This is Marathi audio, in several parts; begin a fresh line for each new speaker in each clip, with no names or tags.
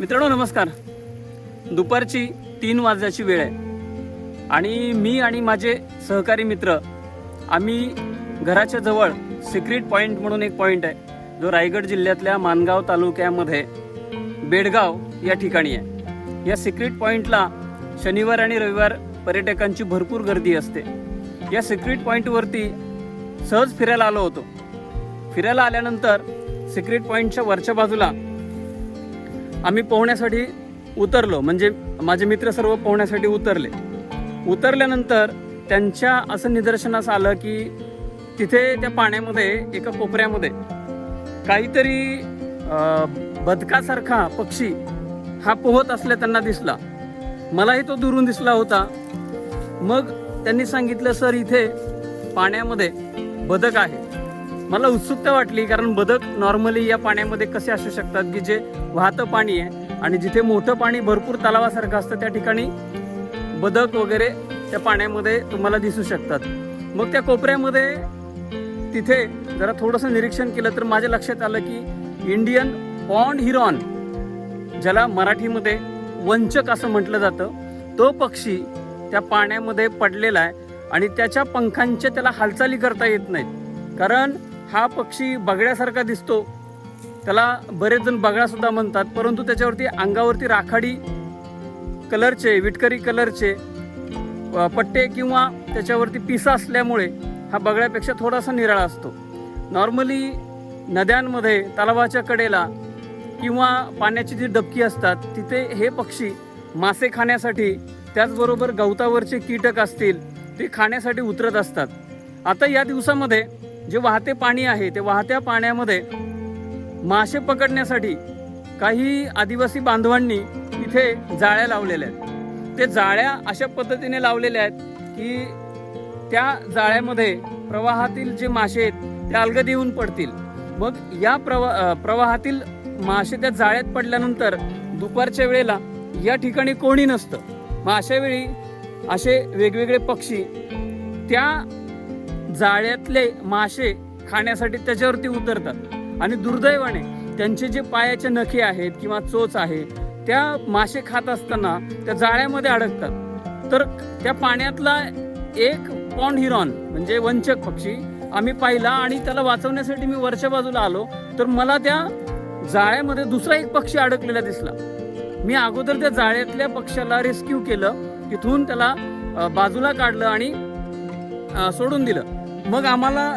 नमस्कार. दुपारची तीन वाजल्याची वेळ आहे. आणि मी आणि माझे सहकारी मित्र आम्ही घराच्या जवळ सिक्रेट पॉईंट म्हणून एक पॉईंट आहे. जो रायगड जिल्ह्यातल्या मानगाव तालुक्यामध्ये बेडगाव या ठिकाणी आहे. या सिक्रेट पॉईंटला शनिवार आणि रविवार पर्यटकांची भरपूर गर्दी असते. या सिक्रेट पॉईंटवरती सहज फिरायला आलो होतो. फिरायला आल्यानंतर सिक्रेट पॉईंटच्या वरच्या बाजूला आम्ही पोहण्यासाठी उतरलो म्हणजे माझे मित्र सर्व पोहण्यासाठी उतरले. उतरल्यानंतर त्यांच्या असं निदर्शनास आलं की तिथे त्या पाण्यामध्ये एका कोपऱ्यामध्ये काहीतरी बदकासारखा पक्षी हा पोहत असल्या त्यांना दिसला. मलाही तो दुरून दिसला होता. मग त्यांनी सांगितलं सर इथे पाण्यामध्ये बदक आहे. मला उत्सुकता वाटली कारण बदक नॉर्मली या पाण्यामध्ये कसे असू शकतात की जे वाहतं पाणी आहे आणि जिथे मोठं पाणी भरपूर तलावासारखं असतं त्या ठिकाणी बदक वगैरे त्या पाण्यामध्ये तुम्हाला दिसू शकतात. मग त्या कोपऱ्यामध्ये तिथे जरा थोडंसं निरीक्षण केलं तर माझ्या लक्षात आलं की इंडियन पॉन्ड हिरॉन ज्याला मराठीमध्ये वंचक असं म्हटलं जातं तो पक्षी त्या पाण्यामध्ये पडलेला आहे आणि त्याच्या पंखांच्या त्याला हालचाली करता येत नाहीत. कारण हा पक्षी बगड्यासारखा दिसतो. त्याला बरेच जण बगळा सुद्धा म्हणतात परंतु त्याच्यावरती अंगावरती राखाडी कलरचे विटकरी कलरचे पट्टे किंवा त्याच्यावरती पिसा असल्यामुळे हा बगळ्यापेक्षा थोडासा निराळा असतो. नॉर्मली नद्यांमध्ये तलावाच्या कडेला किंवा पाण्याची जी डबकी असतात तिथे हे पक्षी मासे खाण्यासाठी त्याचबरोबर गवतावरचे कीटक असतील ते खाण्यासाठी उतरत असतात. आता या दिवसामध्ये जे वाहते पाणी आहे ते वाहत्या पाण्यामध्ये मासे पकडण्यासाठी काही आदिवासी बांधवांनी इथे जाळ्या लावलेल्या आहेत. ते जाळ्या अशा पद्धतीने लावलेल्या आहेत की त्या जाळ्यामध्ये प्रवाहातील जे मासे आहेत ते अलगद येऊन पडतील. मग या प्रवा प्रवाहातील मासे त्या जाळ्यात पडल्यानंतर दुपारच्या वेळेला या ठिकाणी कोणी नसतं. मग अशा वेळी असे वेगवेगळे पक्षी त्या जाळ्यातले मासे खाण्यासाठी त्याच्यावरती उतरतात. आणि दुर्दैवाने त्यांचे जे पायाचे नखे आहेत किंवा चोच आहे त्या मासे खात असताना त्या जाळ्यामध्ये अडकतात. तर त्या पाण्यातला एक पॉन्ड हिरॉन म्हणजे वंचक पक्षी आम्ही पाहिला आणि त्याला वाचवण्यासाठी मी वरच्या बाजूला आलो तर मला त्या जाळ्यामध्ये दुसरा एक पक्षी अडकलेला दिसला. मी अगोदर त्या जाळ्यातल्या पक्षाला रेस्क्यू केलं तिथून त्याला बाजूला काढलं आणि सोडून दिलं. मग आम्हाला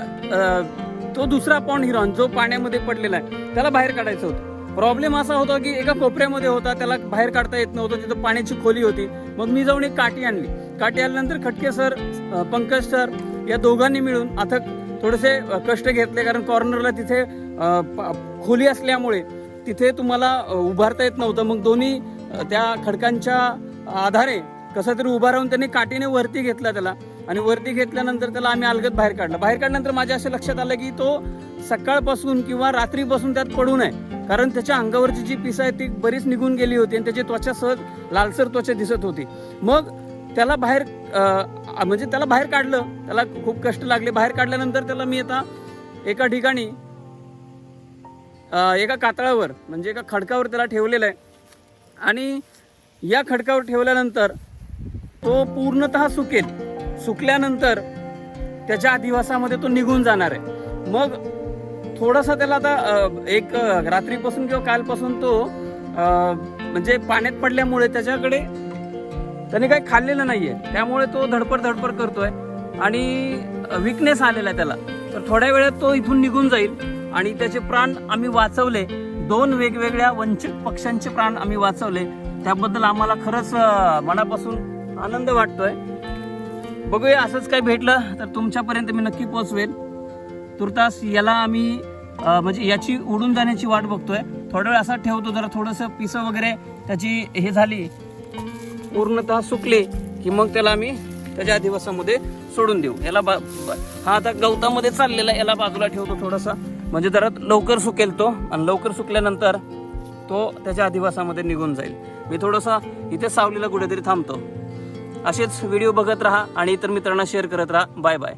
तो दुसरा पॉन्ड हिरॉन जो पाण्यामध्ये पडलेला आहे त्याला बाहेर काढायचं होतं. प्रॉब्लेम असा होता की एका कोपऱ्यामध्ये होता त्याला बाहेर काढता येत नव्हतं तिथं पाण्याची खोली होती. मग मी जाऊन एक काठी आणली. काठी आणल्यानंतर खटके सर पंकज सर या दोघांनी मिळून अथक थोडेसे कष्ट घेतले कारण कॉर्नरला तिथे खोली असल्यामुळे तिथे तुम्हाला उभारता येत नव्हतं. मग दोन्ही त्या खडकांच्या आधारे कसं तरी उभा राहून त्यांनी काठीने वरती घेतला त्याला. आणि वरती घेतल्यानंतर त्याला आम्ही अलगत बाहेर काढलं. बाहेर काढल्यानंतर माझ्या असं लक्षात आलं की तो सकाळपासून किंवा रात्रीपासून त्यात पडू नये. कारण त्याच्या अंगावरची जी पिसं आहे ती बरीच निघून गेली होती आणि त्याची त्वचा सहज लालसर त्वचा दिसत होती. मग त्याला बाहेर म्हणजे त्याला बाहेर काढलं. त्याला खूप कष्ट लागले. बाहेर काढल्यानंतर त्याला मी आता एका ठिकाणी एका कातळावर म्हणजे एका खडकावर त्याला ठेवलेलं आहे. आणि या खडकावर ठेवल्यानंतर तो पूर्णतः सुकेल. सुकल्यानंतर त्याच्या अधिवासामध्ये तो निघून जाणार आहे. मग थोडासा त्याला आता एक रात्रीपासून किंवा कालपासून तो म्हणजे पाण्यात पडल्यामुळे त्याच्याकडे त्याने काही खाल्लेलं नाहीये. त्यामुळे तो धडपड धडपड करतोय आणि विकनेस आलेला आहे त्याला. तर थोड्या वेळात तो इथून निघून जाईल आणि त्याचे प्राण आम्ही वाचवले. दोन वेगवेगळ्या वंचित पक्ष्यांचे प्राण आम्ही वाचवले. त्याबद्दल आम्हाला खरंच मनापासून आनंद वाटतोय. बघूया असंच काही भेटलं तर तुमच्यापर्यंत मी नक्की पोहोचवेल. तुर्तास याला आम्ही म्हणजे याची उडून जाण्याची वाट बघतोय. थोडा वेळ असा ठेवतो जरा थोडंसं पिसं वगैरे त्याची हे झाली पूर्णतः सुकले की मग त्याला आम्ही त्याच्या अधिवासामध्ये सोडून देऊ. याला बा- हा आता गवतामध्ये चाललेला याला बाजूला ठेवतो थोडासा. म्हणजे जरा लवकर सुकेल तो आणि लवकर सुकल्यानंतर तो त्याच्या अधिवासामध्ये निघून जाईल. मी थोडासा इथे सावलीला कुठेतरी थांबतो. असेच व्हिडिओ बघत राहा आणि इतर मित्रांना शेअर करत राहा. Bye bye